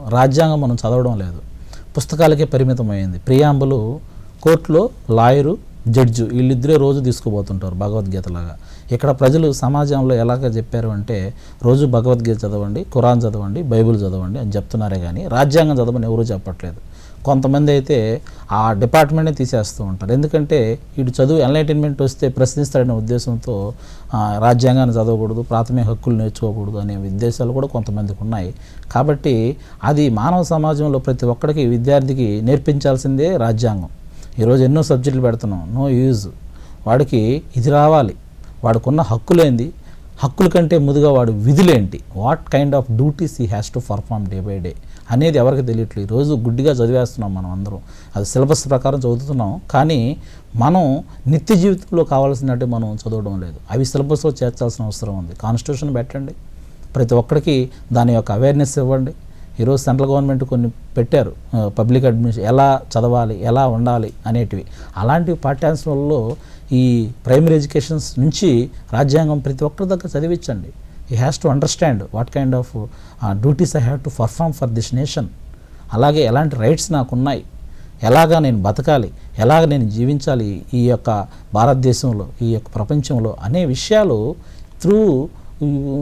రాజ్యాంగం మనం చదవడం లేదు. పుస్తకాలకే పరిమితమైంది. ప్రియాంబులు కోర్టులో లాయరు జడ్జు వీళ్ళిద్దరే రోజు తీసుకుపోతుంటారు భగవద్గీతలాగా ఇక్కడ ప్రజలు సమాజంలో ఎలాగ చెప్పారు అంటే రోజు భగవద్గీత చదవండి ఖురాన్ చదవండి బైబిల్ చదవండి అని చెప్తున్నారే కానీ రాజ్యాంగం చదవని ఎవరూ చెప్పట్లేదు. కొంతమంది అయితే ఆ డిపార్ట్మెంట్నే తీసేస్తూ ఉంటారు. ఎందుకంటే వీడు చదువు ఎన్లైటైన్మెంట్ వస్తే ప్రశ్నిస్తాడనే ఉద్దేశంతో రాజ్యాంగాన్ని చదవకూడదు ప్రాథమిక హక్కులు నేర్చుకోకూడదు అనే ఉద్దేశాలు కూడా కొంతమందికి ఉన్నాయి. కాబట్టి అది మానవ సమాజంలో ప్రతి ఒక్కడికి విద్యార్థికి నేర్పించాల్సిందే రాజ్యాంగం. ఈరోజు ఎన్నో సబ్జెక్టులు పెడుతున్నాం. No use. వాడికి ఇది రావాలి. వాడికున్న హక్కులేంది. హక్కుల కంటే ముందుగా వాడు విధులేంటి? What kind of duties he has to perform day by day అనేది ఎవరికి తెలియట్లేదు. ఈరోజు రోజు గుడ్డిగా చదివేస్తున్నాం మనం అందరం. అది సిలబస్ ప్రకారం చదువుతున్నాం. కానీ మనం నిత్య జీవితంలో కావాల్సినట్టు మనం చదవడం లేదు. అవి సిలబస్లో చేర్చాల్సిన అవసరం ఉంది. కాన్స్టిట్యూషన్ పెట్టండి. ప్రతి ఒక్కరికి దాని యొక్క అవేర్నెస్ ఇవ్వండి. ఈరోజు సెంట్రల్ గవర్నమెంట్ కొన్ని పెట్టారు పబ్లిక్ అడ్మినిస్ట్రేషన్ ఎలా చదవాలి ఎలా ఉండాలి అనేటివి. అలాంటి పాఠ్యాంశాలలో ఈ ప్రైమరీ ఎడ్యుకేషన్స్ నుంచి రాజ్యాంగం ప్రతి ఒక్కరి దగ్గర చదివించండి. He has to understand what kind of duties I have to perform for this nation అలాగే ఎలాంటి రైట్స్ నాకు ఉన్నాయి. ఎలాగా నేను బతకాలి ఎలాగ నేను జీవించాలి ఈ యొక్క భారతదేశంలో ఈ యొక్క ప్రపంచంలో అనే విషయాలు through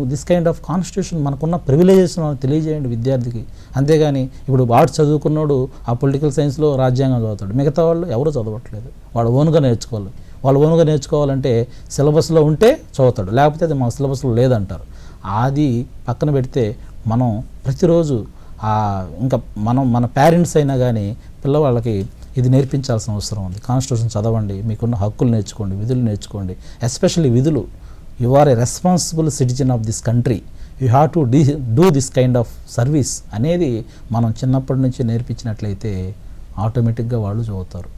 this kind of constitution మనకున్న ప్రివిలేజెస్ తెలియజేయండి విద్యార్థికి. అంతేగాని ఇప్పుడు వాడు చదువుకున్నాడు ఆ పొలిటికల్ సైన్స్లో రాజ్యాంగం చదువుతాడు. మిగతా వాళ్ళు ఎవరు చదవట్లేదు. వాడు ఓన్గా నేర్చుకోవాలి. వాళ్ళు ఓన్గా నేర్చుకోవాలంటే సిలబస్లో ఉంటే చదువుతాడు. లేకపోతే అది మా సిలబస్లో లేదంటారు. అది పక్కన పెడితే మనం ప్రతిరోజు ఇంకా మనం మన పేరెంట్స్ అయినా కానీ పిల్లవాళ్ళకి ఇది నేర్పించాల్సిన అవసరం ఉంది. కాన్స్టిట్యూషన్ చదవండి మీకున్న హక్కులు నేర్చుకోండి విధులు నేర్చుకోండి. ఎస్పెషల్లీ విధులు. You are a responsible citizen of this country you have to D do this kind of service అనేది మనం చిన్నప్పటి నుంచి నేర్పించినట్లయితే ఆటోమేటిక్గా వాళ్ళు చదువుతారు.